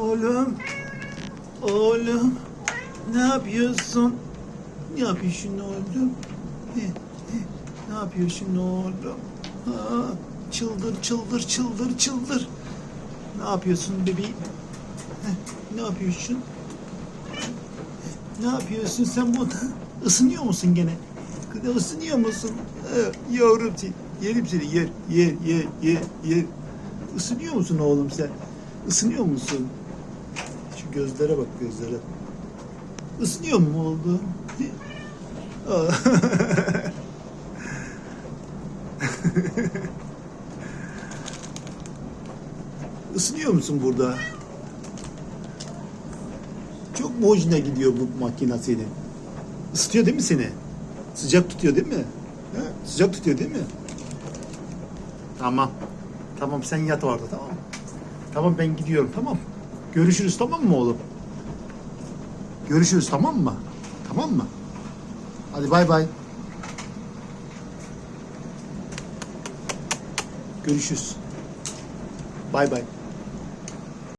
Oğlum. Oğlum. Ne yapıyorsun? Ne yapıyorsun oğlum? He, he, Ne yapıyorsun oğlum? Ha, çıldır çıldır çıldır çıldır. Ne yapıyorsun bebeğim? Ne yapıyorsun? Ne yapıyorsun sen burada? Isınıyor musun gene? Kıda ısınıyor musun? Ha, yavrum seni. Yerim seni yer yer yer yer yer. Isınıyor musun oğlum sen? Isınıyor musun? Gözlere bak gözlere. Isınıyor mu? Aa. Isınıyor musun burada? Çok mu hoşuna gidiyor bu makine senin? Isıtıyor değil mi seni? Sıcak tutuyor değil mi? He? Sıcak tutuyor değil mi? Tamam. Tamam sen yat orada tamam? Tamam ben gidiyorum tamam. Görüşürüz tamam mı oğlum? Görüşürüz tamam mı? Tamam mı? Hadi bay bay. Görüşürüz. Bay bay.